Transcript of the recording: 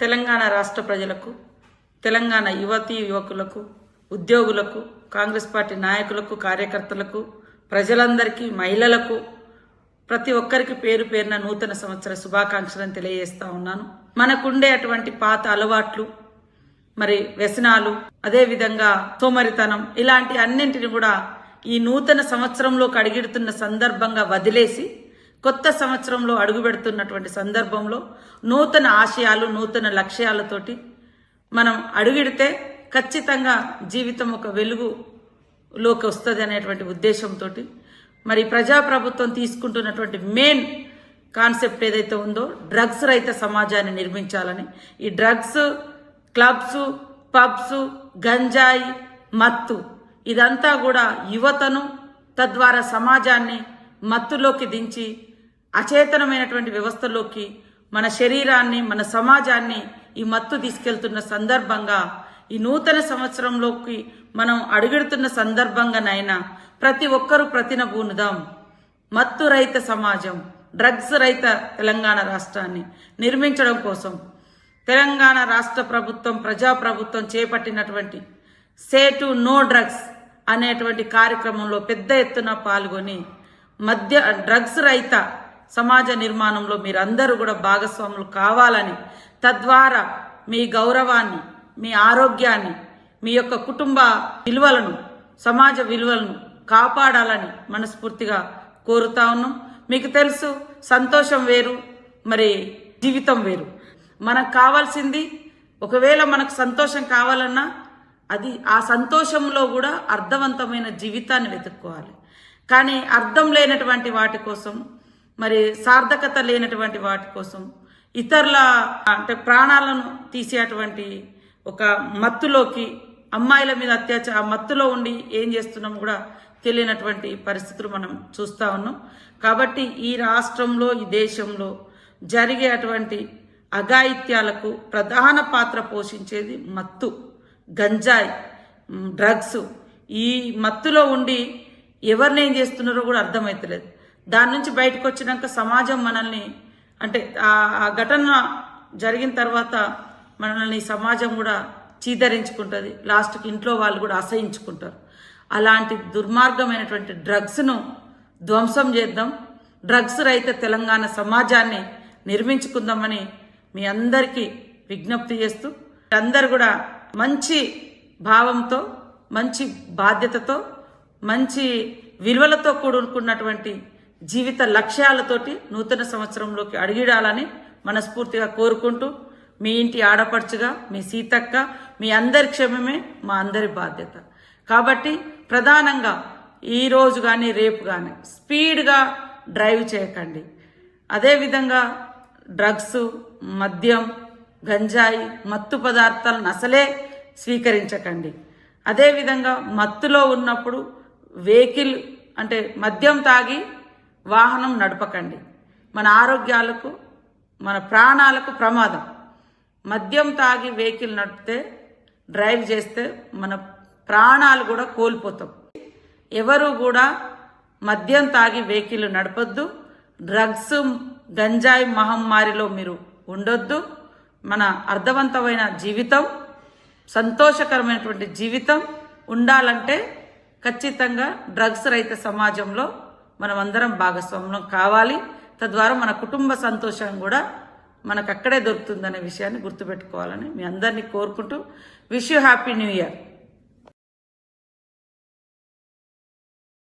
తెలంగాణ రాష్ట్ర ప్రజలకు తెలంగాణ యువతీ యువకులకు ఉద్యోగులకు కాంగ్రెస్ పార్టీ నాయకులకు కార్యకర్తలకు ప్రజలందరికీ మహిళలకు ప్రతి ఒక్కరికి పేరు పేరున నూతన సంవత్సర శుభాకాంక్షలను తెలియజేస్తా ఉన్నాను. మనకుండే అటువంటి పాత అలవాట్లు మరి వ్యసనాలు అదేవిధంగా సోమరితనం ఇలాంటి అన్నింటిని కూడా ఈ నూతన సంవత్సరంలో కడిగిడుతున్న సందర్భంగా వదిలేసి కొత్త సంవత్సరంలో అడుగుపెడుతున్నటువంటి సందర్భంలో నూతన ఆశయాలు నూతన లక్ష్యాలతోటి మనం అడుగెడితే ఖచ్చితంగా జీవితం ఒక వెలుగులోకి వస్తుంది అనేటువంటి ఉద్దేశంతో మరి ప్రజాప్రభుత్వం తీసుకుంటున్నటువంటి మెయిన్ కాన్సెప్ట్ ఏదైతే ఉందో డ్రగ్స్ రహిత సమాజాన్ని నిర్మించాలని. ఈ డ్రగ్స్ క్లబ్స్ పబ్స్ గంజాయి మత్తు ఇదంతా కూడా యువతను తద్వారా సమాజాన్ని మత్తులోకి దించి అచేతనమైనటువంటి వ్యవస్థలోకి మన శరీరాన్ని మన సమాజాన్ని ఈ మత్తు తీసుకెళ్తున్న సందర్భంగా ఈ నూతన సంవత్సరంలోకి మనం అడుగెడుతున్న సందర్భంగానైనా ప్రతి ఒక్కరూ ప్రతినబూనుదాం మత్తు రహిత సమాజం డ్రగ్స్ రహిత తెలంగాణ రాష్ట్రాన్ని నిర్మించడం కోసం తెలంగాణ రాష్ట్ర ప్రభుత్వం ప్రజాప్రభుత్వం చేపట్టినటువంటి సే టు నో డ్రగ్స్ అనేటువంటి కార్యక్రమంలో పెద్ద ఎత్తున పాల్గొని మద్య డ్రగ్స్ రహిత సమాజ నిర్మాణంలో మీరందరూ కూడా భాగస్వాములు కావాలని తద్వారా మీ గౌరవాన్ని మీ ఆరోగ్యాన్ని మీ యొక్క కుటుంబ విలువలను సమాజ విలువలను కాపాడాలని మనస్ఫూర్తిగా కోరుతా ఉన్నాం. మీకు తెలుసు సంతోషం వేరు మరి జీవితం వేరు. మనకు కావాల్సింది ఒకవేళ మనకు సంతోషం కావాలన్నా అది ఆ సంతోషంలో కూడా అర్థవంతమైన జీవితాన్ని వెతుక్కోవాలి. కానీ అర్థం లేనటువంటి వాటి కోసం మరి సార్థకత లేనటువంటి వాటి కోసం ఇతరుల అంటే ప్రాణాలను తీసేటువంటి ఒక మత్తులోకి అమ్మాయిల మీద అత్యాచార ఆ మత్తులో ఉండి ఏం చేస్తున్నాం కూడా తెలియనటువంటి పరిస్థితులు మనం చూస్తా ఉన్నాం. కాబట్టి ఈ రాష్ట్రంలో ఈ దేశంలో జరిగే అటువంటి అఘాయిత్యాలకు ప్రధాన పాత్ర పోషించేది మత్తు గంజాయి డ్రగ్స్. ఈ మత్తులో ఉండి ఎవరిని ఏం చేస్తున్నారో కూడా అర్థమవుతలేదు దాని నుంచి బయటకు వచ్చినాక సమాజం మనల్ని అంటే ఆ ఘటన జరిగిన తర్వాత మనల్ని సమాజం కూడా చీదరించుకుంటుంది. లాస్ట్కి ఇంట్లో వాళ్ళు కూడా అసహించుకుంటారు. అలాంటి దుర్మార్గమైనటువంటి డ్రగ్స్ను ధ్వంసం చేద్దాం. డ్రగ్స్ రైతే తెలంగాణ సమాజాన్ని నిర్మించుకుందామని మీ అందరికీ విజ్ఞప్తి చేస్తూ అందరు కూడా మంచి భావంతో మంచి బాధ్యతతో మంచి విలువలతో కూడుకున్నటువంటి జీవిత లక్ష్యాలతోటి నూతన సంవత్సరంలోకి అడిగిడాలని మనస్ఫూర్తిగా కోరుకుంటూ మీ ఇంటి ఆడపడుచుగా మీ సీతక్క మీ అందరి క్షేమమే మా అందరి బాధ్యత. కాబట్టి ప్రధానంగా ఈరోజు కానీ రేపు కానీ స్పీడ్గా డ్రైవ్ చేయకండి. అదేవిధంగా డ్రగ్స్ మద్యం గంజాయి మత్తు పదార్థాలను అసలే స్వీకరించకండి. అదేవిధంగా మత్తులో ఉన్నప్పుడు వెహికల్ అంటే మద్యం తాగి వాహనం నడపకండి. మన ఆరోగ్యాలకు మన ప్రాణాలకు ప్రమాదం. మద్యం తాగి వెహికల్ నడిపితే డ్రైవ్ చేస్తే మన ప్రాణాలు కూడా కోల్పోతాం. ఎవరు కూడా మద్యం తాగి వెహికల్ నడపద్దు. డ్రగ్స్ గంజాయి మహమ్మారిలో మీరు ఉండొద్దు. మన అర్థవంతమైన జీవితం సంతోషకరమైనటువంటి జీవితం ఉండాలంటే ఖచ్చితంగా డ్రగ్స్ రహిత సమాజంలో మనం అందరం భాగస్వామ్యం కావాలి. తద్వారా మన కుటుంబ సంతోషం కూడా మనకు అక్కడే దొరుకుతుందనే విషయాన్ని గుర్తుపెట్టుకోవాలని మీ అందరినీ కోరుకుంటూ wish you happy new year.